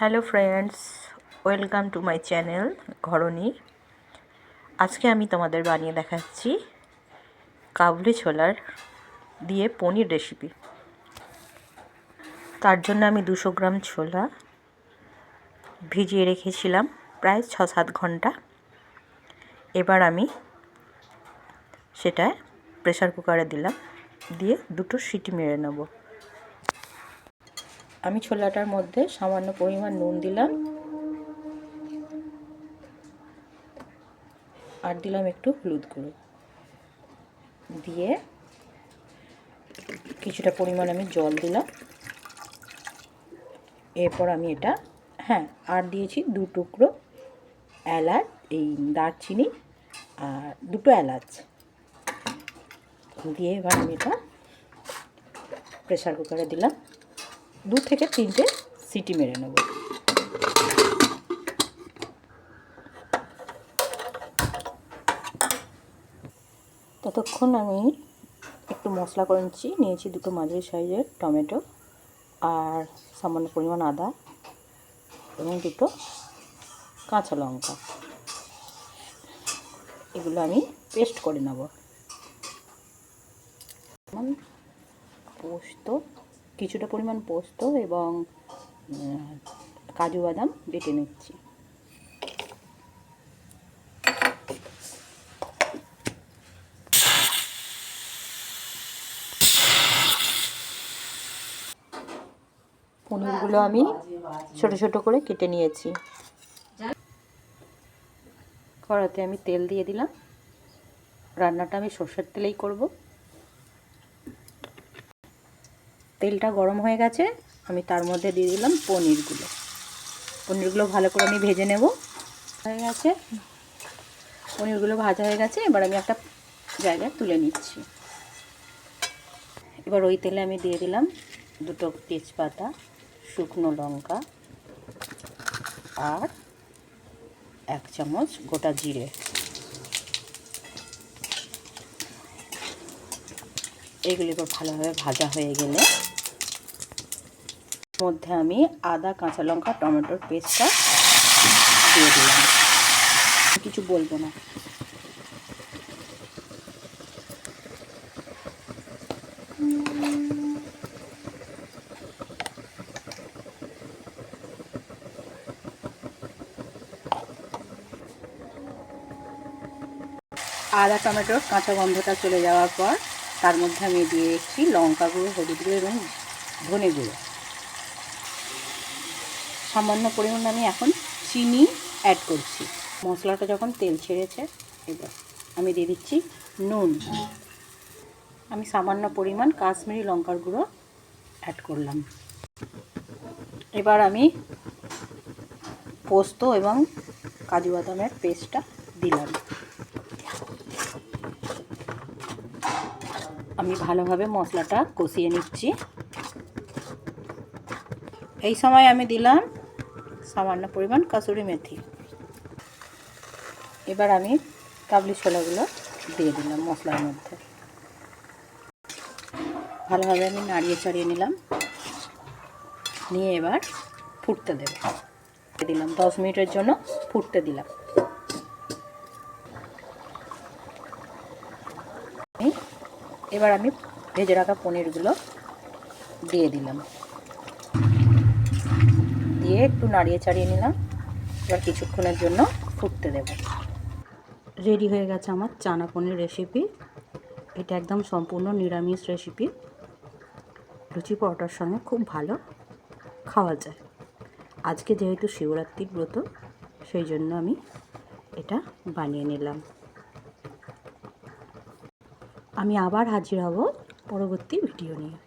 Hello friends, welcome to my channel Ghorani. আজকে আমি তোমাদের বানিয়ে দেখাচ্ছি কাবলি ছোলার দিয়ে পনির রেসিপি তার জন্য আমি দুশো গ্রাম ছোলা ভিজিয়ে রেখেছিলাম প্রায় ছ সাত ঘণ্টা। এবার আমি সেটা প্রেসার কুকারে দিলাম, দিয়ে দুটো সিটি মেরে নেব। আমি ছোলাটার মধ্যে সামান্য পরিমাণ নুন দিলাম। আর দিলাম একটু হলুদ গুঁড়ো। দিয়ে কিছুটা পরিমাণ আমি জল দিলাম। এরপর আমি এটা হ্যাঁ আর দিয়েছি দু টুকরো এলাচ, এই দারচিনি আর দুটো এলাচ। দিয়ে এবার আমি এটা প্রেশার কুকারে দিলাম। দু থেকে তিনটে সিটি মেরে নেব। ততক্ষণ আমি একটু মশলা করে নিচ্ছি। নিয়েছি দুটো মাঝারি সাইজের টমেটো আর সামান্য পরিমাণ আদা এবং দুটো কাঁচা লঙ্কা। এগুলো আমি পেস্ট করে নেব। পোস্ত কিছুটা পরিমাণ পোস্ত এবং কাজু বাদাম বেটে নিচ্ছি। পনিরগুলো আমি ছোট ছোট করে কেটে নিয়েছি। কড়াতে আমি তেল দিয়ে দিলাম। রান্নাটা আমি সর্ষের তেলেই করব। তেলটা গরম হয়ে গেছে, আমি তার মধ্যে দিয়ে দিলাম পনিরগুলো। পনিরগুলো ভালো করে আমি ভেজে নেব। হয়ে গেছে। পনিরগুলো ভাজা হয়ে গেছে, এবার আমি একটা জায়গায় তুলে নিচ্ছি। এবার ওই তেলে আমি দিয়ে দিলাম দুটো তেজপাতা, শুকনো লঙ্কা আর এক চামচ গোটা জিরে। এগুলি ভালোভাবে ভাজা হয়ে গেলে মধ্যে আমি আদা, কাঁচা লঙ্কা, টমেটোর পেস্টটা দিয়ে দিলাম। কিছু বলব না। আদা টমেটোর কাঁচা গন্ধটা চলে যাওয়ার পর তার মধ্যে আমি দিয়ে এসেছি লঙ্কা গুঁড়ো, হলুদ গুঁড়ো এবং ধনে গুঁড়ো। সামান্য পরিমাণ আমি এখন চিনি অ্যাড করছি। মশলাটা যখন তেল ছেড়েছে এবার আমি দিয়ে দিচ্ছি নুন। আমি সামান্য পরিমাণ কাশ্মীরি লঙ্কার গুঁড়ো অ্যাড করলাম। এবার আমি পোস্ত এবং কাজু বাদামের পেস্টটা দিলাম। আমি ভালোভাবে মশলাটা কষিয়ে নিচ্ছি। এই সময় আমি দিলাম সামান্য পরিমাণ কাসুরি মেথি। এবার আমি কাবলি ছোলাগুলো দিয়ে দিলাম মশলার মধ্যে। ভালোভাবে আমি নাড়িয়ে চাড়িয়ে নিলাম। নিয়ে এবার ফুটতে দেব। দিলাম, দশ মিনিটের জন্য ফুটতে দিলাম। এবার আমি ভেজে রাখা পনিরগুলো দিয়ে দিলাম। দিয়ে একটু নাড়িয়ে চাড়িয়ে নিলাম। এবার কিছুক্ষণের জন্য ফুটতে দেব। রেডি হয়ে গেছে আমার চানা পনির রেসিপি এটা একদম সম্পূর্ণ নিরামিষ রেসিপি লুচি পরোটার সঙ্গে খুব ভালো খাওয়া যায়। আজকে যেহেতু শিবরাত্রির ব্রত, সেই জন্য আমি এটা বানিয়ে নিলাম। আমি আবার হাজির হব পরবর্তী ভিডিও নিয়ে।